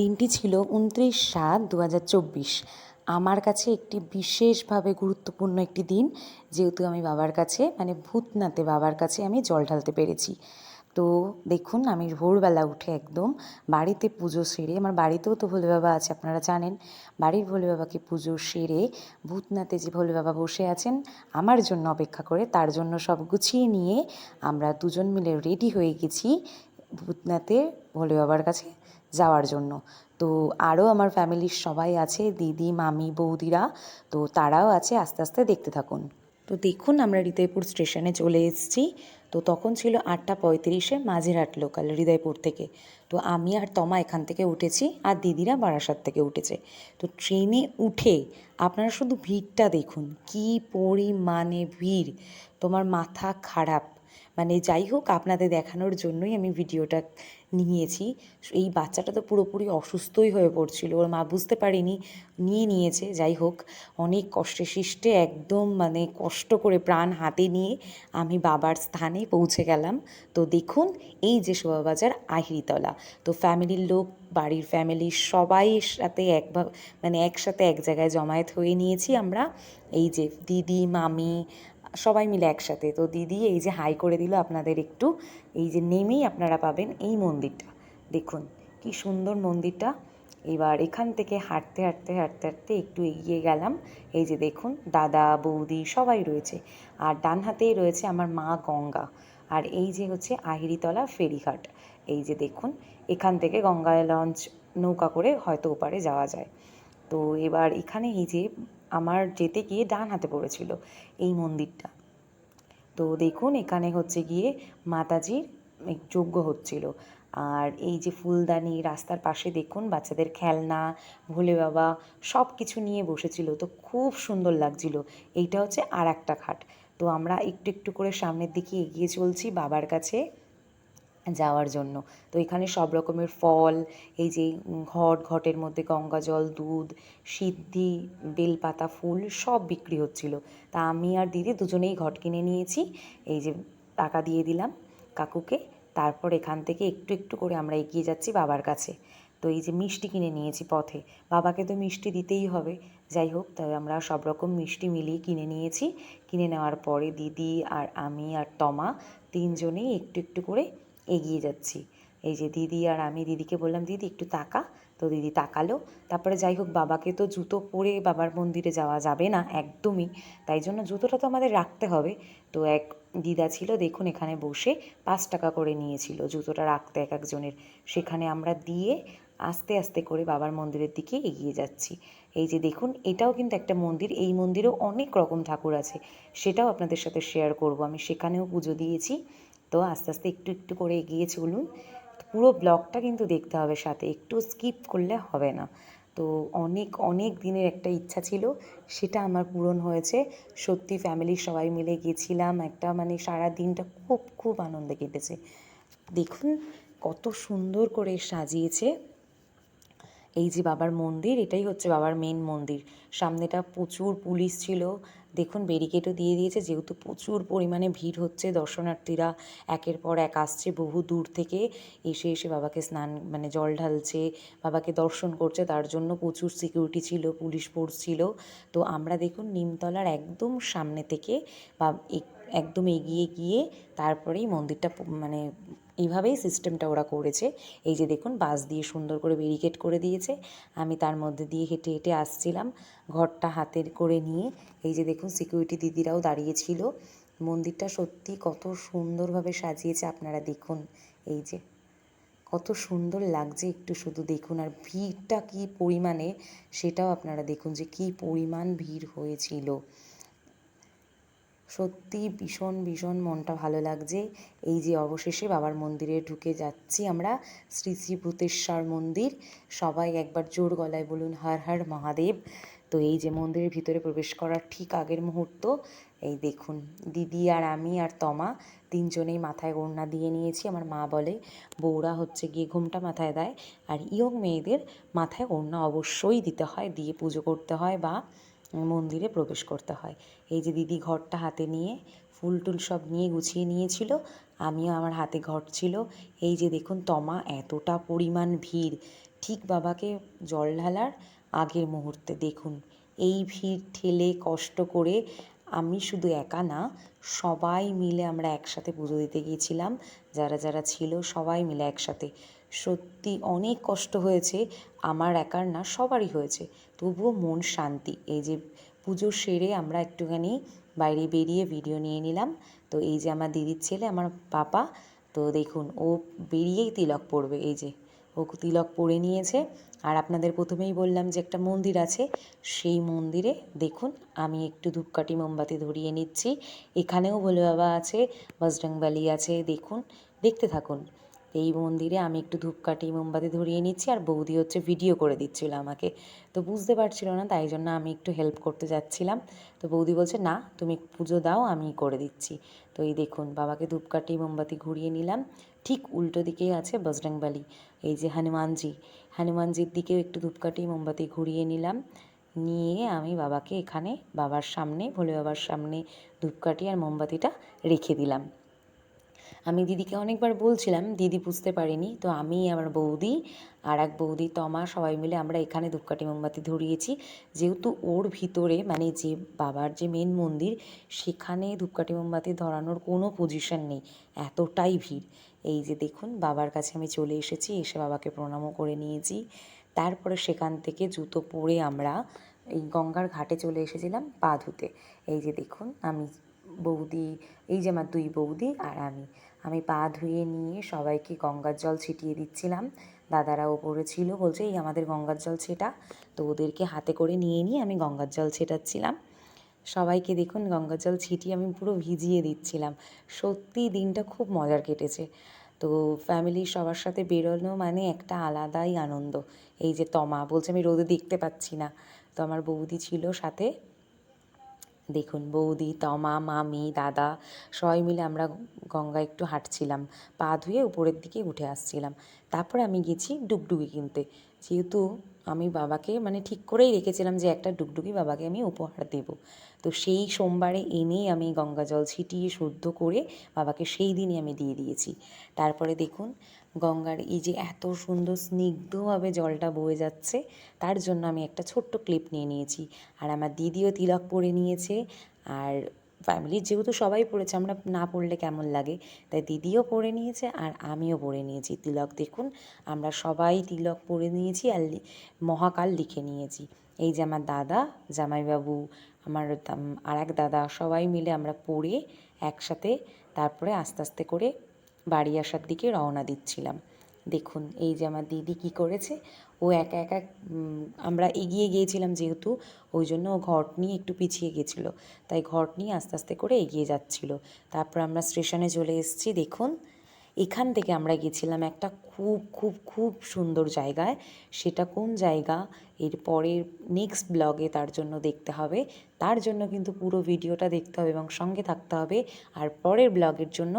দিনটি ছিল উনত্রিশ সাত দু আমার কাছে একটি বিশেষভাবে গুরুত্বপূর্ণ একটি দিন, যেহেতু আমি বাবার কাছে মানে ভূতনাথে বাবার কাছে আমি জল ঢালতে পেরেছি। তো দেখুন, আমি ভোরবেলা উঠে একদম বাড়িতে পুজো সেরে, আমার বাড়িতেও তো ভোলে বাবা আছে, আপনারা জানেন, বাড়ির ভোলে বাবাকে পুজো সেরে ভূতনাথে যে ভোলে বাবা বসে আছেন, আমার জন্য অপেক্ষা করে, তার জন্য সব গুছিয়ে নিয়ে আমরা দুজন মিলে রেডি হয়ে গেছি ভূতনাথে ভোলে বাবার কাছে। যাওয়ার জন্য। তো আরও আমার ফ্যামিলির সবাই আছে, দিদি, মামি, বৌদিরা। তো তারাও আছে, আস্তে আস্তে দেখতে থাকুন। তো দেখুন আমরা হৃদয়পুর স্টেশনে চলে এসেছি। তো তখন ছিল আটটা পঁয়ত্রিশে মাঝেরহাট লোকাল হৃদয়পুর থেকে। তো আমি আর তমা এখান থেকে উঠেছি আর দিদিরা বারাসাত থেকে উঠেছে। তো ট্রেনে উঠে আপনারা শুধু ভিড়টা দেখুন, কি পরিমাণে ভিড়। তোমার মাথা খারাপ মানে যাই হোক আপনাদের দেখানোর জন্যই আমি ভিডিওটা নিয়েছি। এই বাচ্চাটা তো পুরোপুরি অসুস্থই হয়ে পড়ছিল, ওর মা বুঝতে পারেনি, নিয়ে নিয়েছে, যাই হোক। অনেক কষ্টে সৃষ্টে একদম মানে কষ্ট করে প্রাণ হাতে নিয়ে আমি বাবার স্থানে পৌঁছে গেলাম। তো দেখুন, এই যে শোভাবাজার আহিরিতলা। তো ফ্যামিলির লোক, বাড়ির ফ্যামিলির সবাই সাথে একভাবে মানে একসাথে এক জায়গায় জমায়েত হয়ে নিয়েছি আমরা। এই যে দিদি, মামি সবাই মিলে একসাথে। তো দিদি এই যে হাই করে দিল আপনাদের একটু, এই যে নেমেই আপনারা পাবেন এই মন্দিরটা। দেখুন, কি সুন্দর মন্দিরটা। এবার এখান থেকে হাঁটতে হাঁটতে হাঁটতে হাঁটতে একটু এগিয়ে গেলাম। এই যে দেখুন, দাদা, বৌদি সবাই রয়েছে। আর ডান হাতেই রয়েছে আমার মা গঙ্গা। আর এই যে হচ্ছে আহিরিতলা ফেরিঘাট। এই যে দেখুন, এখান থেকে গঙ্গায় লঞ্চ নৌকা করে হয়তো ওপারে যাওয়া যায়। তো এবার এখানে এই যে আমার যেতে গিয়ে ডান হাতে পড়েছিল এই মন্দিরটা। তো দেখুন, এখানে হচ্ছে গিয়ে মাতাজির যজ্ঞ হচ্ছিল। আর এই যে ফুলদানি রাস্তার পাশে দেখুন, বাচ্চাদের খেলনা, ভোলে বাবা সব কিছু নিয়ে বসেছিল। তো খুব সুন্দর লাগছিল। এইটা হচ্ছে আর একটা ঘাট তো আমরা একটু একটু করে সামনের দিকে এগিয়ে চলছি বাবার কাছে। যাওয়ার জন্য। তো এখানে সব রকমের ফল, এই যে ঘট ঘটের মধ্যে গঙ্গা জল, দুধ, সিদ্ধি, বেলপাতা, ফুল সব বিক্রি হচ্ছিল। তা আমি আর দিদি দুজনেই ঘট কিনে নিয়েছি। এই যে, টাকা দিয়ে দিলাম কাকুকে। তারপর এখান থেকে একটু একটু করে আমরা এগিয়ে যাচ্ছি বাবার কাছে। তো এই যে, মিষ্টি কিনে নিয়েছি পথে। বাবাকে তো মিষ্টি দিতেই হবে। যাই হোক তবে আমরা সব রকম মিষ্টি মিলিয়ে কিনে নিয়েছি। কিনে নেওয়ার পরে দিদি আর আমি আর তমা তিনজনেই একটু একটু করে এগিয়ে যাচ্ছি। এই যে দিদি আর আমি, দিদিকে বললাম, দিদি, একটু তাকা। তো দিদি তাকালো। তারপরে যাই হোক, বাবাকে তো জুতো পরে বাবার মন্দিরে যাওয়া যাবে না একদমই। তাই জন্য জুতোটা তো আমাদের রাখতে হবে। তো এক দিদা ছিল, দেখুন এখানে বসে পাঁচ টাকা করে নিয়েছিল জুতোটা রাখতে এক একজনের। সেখানে আমরা দিয়ে আস্তে আস্তে করে বাবার মন্দিরের দিকে এগিয়ে যাচ্ছি। এই যে দেখুন, এটাও কিন্তু একটা মন্দির। এই মন্দিরেও অনেক রকম ঠাকুর আছে। সেটাও আপনাদের সাথে শেয়ার করব। আমি সেখানেও পুজো দিয়েছি। তো আস্তে আস্তে একটু একটু করে এগিয়ে চলুন। পুরো ব্লগটা কিন্তু দেখতে হবে সাথে, একটু স্কিপ করলে হবে না। তো অনেক অনেক দিনের একটা ইচ্ছা ছিল, সেটা আমার পূরণ হয়েছে। সত্যি ফ্যামিলির সবাই মিলে গেছিলাম, একটা মানে সারা দিনটা খুব খুব আনন্দে কেটেছে। দেখুন কত সুন্দর করে সাজিয়েছে। এই যে বাবার মন্দির, এটাই হচ্ছে বাবার মেন মন্দির। সামনেটা প্রচুর পুলিশ ছিল দেখুন ব্যারিকেডও দিয়ে দিয়েছে। যেহেতু প্রচুর পরিমাণে ভিড় হচ্ছে দর্শনার্থীরা, একের পর এক আসছে বহু দূর থেকে। এসে এসে বাবাকে স্নান মানে জল ঢালছে, বাবাকে দর্শন করছে। তার জন্য প্রচুর সিকিউরিটি ছিল পুলিশ ফোর্স ছিল। তো আমরা দেখুন, নিমতলার একদম সামনে থেকে বা একদম এগিয়ে গিয়ে তারপরেই মন্দিরটা মানে এইভাবেই সিস্টেমটা ওরা করেছে। এই যে দেখুন বাস দিয়ে সুন্দর করে ব্যারিকেড করে দিয়েছে। আমি তার মধ্যে দিয়ে হেঁটে হেঁটে আসছিলাম, ঘরটা হাতের করে নিয়ে। এই যে দেখুন সিকিউরিটি দিদিরাও দাঁড়িয়েছিল মন্দিরটা সত্যি কত সুন্দরভাবে সাজিয়েছে আপনারা দেখুন। এই যে কত সুন্দর লাগছে একটু শুধু দেখুন। আর ভিড়টা কী পরিমাণে, সেটাও আপনারা দেখুন যে কী পরিমাণ ভিড় হয়েছিল। সত্যি ভীষণ ভীষণ মনটা ভালো লাগছে। এই যে অবশেষে বাবার মন্দিরে ঢুকে যাচ্ছি আমরা, শ্রী শ্রী ভূতেশ্বর মন্দির। সবাই একবার জোর গলায় বলুন, হর হর মহাদেব। তো এই যে মন্দিরের ভিতরে প্রবেশ করার ঠিক আগের মুহূর্ত, এই দেখুন, দিদি আর আমি আর তমা তিনজনেই মাথায় ওড়না দিয়ে নিয়েছি। আমার মা বলে, বউরা হচ্ছে গিয়ে ঘুমটা মাথায় দেয়। আর ইয়ং মেয়েদের মাথায় ওড়না অবশ্যই দিতে হয়, দিয়ে পুজো করতে হয় বা মন্দিরে প্রবেশ করতে হয়। এই যে দিদি ঘরটা হাতে নিয়ে ফুল টুল সব নিয়ে গুছিয়ে নিয়েছিল, আমিও আমার হাতে ঘট ছিল। এই যে দেখুন তমা, এতটা পরিমাণ ভিড়। ঠিক বাবাকে জল ঢালার আগের মুহূর্তে দেখুন। এই ভিড় ঠেলে কষ্ট করে আমি শুধু একা না, সবাই মিলে আমরা একসাথে পুজো দিতে গিয়েছিলাম। যারা যারা ছিল সবাই মিলে একসাথে। সত্যি অনেক কষ্ট হয়েছে। আমার একার না, সবারই হয়েছে। তবুও মন শান্তি। এই যে পুজো সেরে আমরা একটুখানি বাইরে বেরিয়ে ভিডিও নিয়ে নিলাম। তো এই যে আমার দিদির ছেলে, আমার পাপা, তো দেখুন, ও বেরিয়েই তিলক পড়বে এই যে ও তিলক পরে নিয়েছে। আর আপনাদের প্রথমেই বললাম যে একটা মন্দির আছে, সেই মন্দিরে দেখুন, আমি একটু ধূপকাঠি মোমবাতি ধরিয়ে নিচ্ছি। এখানেও ভোলে বাবা আছে, বজরংবালি আছে, দেখুন, দেখতে থাকুন। এই মন্দিরে আমি একটু ধূপকাঠি, মোমবাতি ধরিয়ে নিচ্ছি আর বৌদি হচ্ছে ভিডিও করে দিচ্ছিল আমাকে। তো বুঝতে পারছিল না, তাই জন্য আমি একটু হেল্প করতে যাচ্ছিলাম। তো বৌদি বলছে, না, তুমি পুজো দাও, আমি করে দিচ্ছি। তো এই দেখুন, বাবাকে ধূপকাঠি, মোমবাতি ঘুরিয়ে নিলাম। ঠিক উল্টো দিকেই আছে বজরংবালি। এই যে হনুমানজি, হনুমানজির দিকেও একটু ধূপকাঠি, মোমবাতি ঘুরিয়ে নিলাম। নিয়ে আমি বাবাকে এখানে বাবার সামনে, ভোলে বাবার সামনে ধূপকাঠি আর মোমবাতিটা রেখে দিলাম। আমি দিদিকে অনেকবার বলছিলাম, দিদি বুঝতে পারিনি। তো আমি, আমার বৌদি আর এক বৌদি তমা সবাই মিলে আমরা এখানে ধূপকাঠি মোমবাতি ধরিয়েছি। যেহেতু ওর ভিতরে মানে যে বাবার যে মেন মন্দির, সেখানে ধূপকাঠি মোমবাতি ধরানোর কোনো পজিশন নেই। এতটাই ভিড়। এই যে দেখুন, বাবার কাছে আমি চলে এসেছি, এসে বাবাকে প্রণামও করে নিয়েছি। তারপরে সেখান থেকে জুতো পরে আমরা এই গঙ্গার ঘাটে চলে এসেছিলাম পা ধুতে এই যে দেখুন, আমি বৌদি, এই যে আমার দুই বৌদি আর আমি। আমি পা ধুয়ে নিয়ে সবাইকে গঙ্গার জল ছিটিয়ে দিচ্ছিলাম। দাদারা ওপরে ছিল বলছে, এই আমাদের গঙ্গার জল ছেটা। তো ওদেরকে হাতে করে নিয়ে নিয়ে আমি গঙ্গার জল ছেটাচ্ছিলাম। সবাইকে দেখুন, গঙ্গার জল ছিটিয়ে আমি পুরো ভিজিয়ে দিচ্ছিলাম। সত্যি দিনটা খুব মজার কেটেছে। তো ফ্যামিলির সবার সাথে বেরোনো মানে একটা আলাদাই আনন্দ। এই যে তমা, বলছে, আমি রোদে দেখতে পাচ্ছি না। তো আমার বৌদি ছিল সাথে। দেখুন, বৌদি, তমা, মামি, দাদা, সবাই মিলে আমরা গঙ্গা একটু হাঁটছিলাম। পা ধুয়ে উপরের দিকে উঠে আসছিলাম। তারপরে আমি গেছি ডুগডুগি কিনতে। যেহেতু আমি বাবাকে মানে ঠিক করেই রেখেছিলাম যে একটা ডুগডুগি বাবাকে আমি উপহার দেব। তো সেই সোমবারে এনেই আমি গঙ্গা জল ছিটিয়ে শুদ্ধ করে বাবাকে সেই দিনই আমি দিয়ে দিয়েছি। তারপরে দেখুন, গঙ্গার এই যে এত সুন্দর স্নিগ্ধভাবে জলটা বয়ে যাচ্ছে, তার জন্য আমি একটা ছোট্ট ক্লিপ নিয়ে নিয়েছি। আর আমার দিদিও তিলক পরে নিয়েছে, আর ফ্যামিলির যেহেতু সবাই পড়েছে, আমরা না পড়লে কেমন লাগে? তাই দিদিও পড়ে নিয়েছে আর আমিও পড়ে নিয়েছি। তিলক দেখুন, আমরা সবাই তিলক পড়ে নিয়েছি আর মহাকাল লিখে নিয়েছি। এই যে আমার দাদা, জামাইবাবু, আমার আর এক দাদা সবাই মিলে আমরা পড়ে একসাথে তারপরে আস্তে আস্তে করে বাড়ি আসার দিকে রওনা দিচ্ছিলাম। দেখুন, এই যে আমার দিদি কি করেছে? ও একা একা আমরা এগিয়ে গিয়েছিলাম যেহেতু, ওই জন্য ও ঘট নিয়ে একটু পিছিয়ে গেছিল তাই ঘট নিয়ে আস্তে আস্তে করে এগিয়ে যাচ্ছিল। তারপর আমরা স্টেশনে চলে এসেছি, দেখুন। এখান থেকে আমরা গেছিলাম একটা খুব খুব খুব সুন্দর জায়গায়। সেটা কোন জায়গা? এর পরের নেক্সট ব্লগে তার জন্য দেখতে হবে। তার জন্য কিন্তু পুরো ভিডিওটা দেখতে হবে এবং সঙ্গে থাকতে হবে। আর পরের ব্লগের জন্য